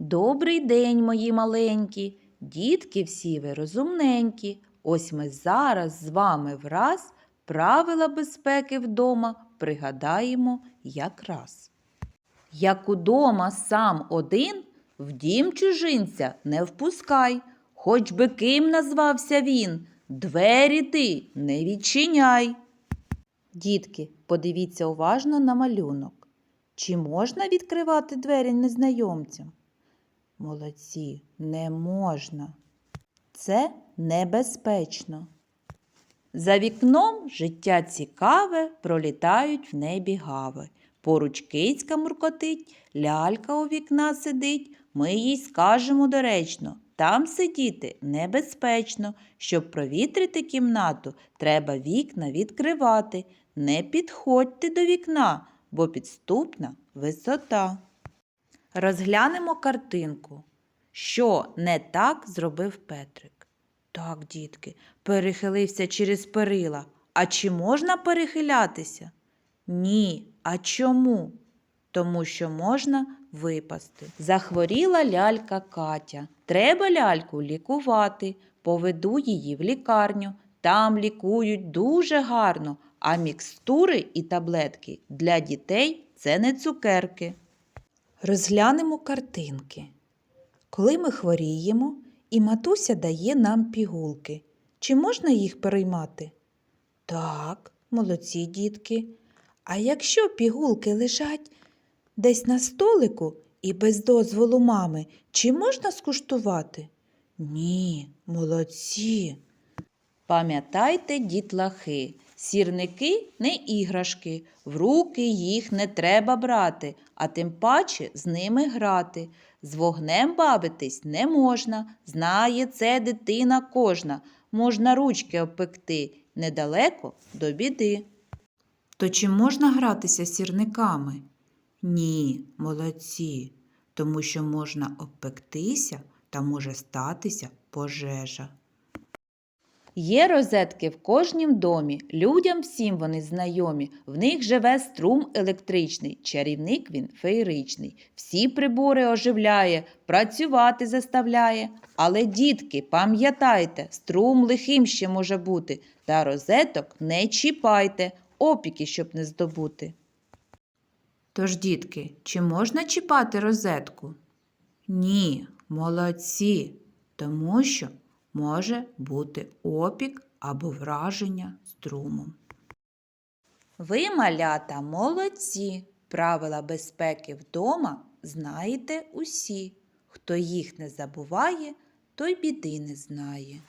Добрий день, мої маленькі, дітки всі ви розумненькі. Ось ми зараз з вами враз правила безпеки вдома пригадаємо якраз. Як удома сам один, в дім чужинця не впускай, хоч би ким назвався він, двері ти не відчиняй. Дітки, подивіться уважно на малюнок. Чи можна відкривати двері незнайомцям? Молодці, не можна. Це небезпечно. За вікном життя цікаве, пролітають в небі гави. Поруч кицька муркотить, лялька у вікна сидить. Ми їй скажемо доречно, там сидіти небезпечно. Щоб провітрити кімнату, треба вікна відкривати. Не підходьте до вікна, бо підступна висота. Розглянемо картинку. Що не так зробив Петрик? Так, дітки, перехилився через перила. А чи можна перехилятися? Ні. А чому? Тому що можна випасти. Захворіла лялька Катя. Треба ляльку лікувати. Поведу її в лікарню. Там лікують дуже гарно, а мікстури і таблетки для дітей це не цукерки. Розглянемо картинки. Коли ми хворіємо, і матуся дає нам пігулки. Чи можна їх переймати? Так, молодці дітки. А якщо пігулки лежать десь на столику і без дозволу мами, чи можна скуштувати? Ні, молодці. Пам'ятайте, дітлахи, сірники не іграшки, в руки їх не треба брати, а тим паче з ними грати. З вогнем бавитись не можна, знає це дитина кожна. Можна ручки обпекти недалеко до біди. То чи можна гратися сірниками? Ні, молодці, тому що можна обпектися та може статися пожежа. Є розетки в кожнім домі, людям всім вони знайомі. В них живе струм електричний, чарівник він феєричний. Всі прибори оживляє, працювати заставляє. Але, дітки, пам'ятайте, струм лихим ще може бути, та розеток не чіпайте, опіки, щоб не здобути. Тож, дітки, чи можна чіпати розетку? Ні, молодці, тому що може бути опік або враження струмом. Ви, малята, молодці. Правила безпеки вдома знаєте усі. Хто їх не забуває, той біди не знає.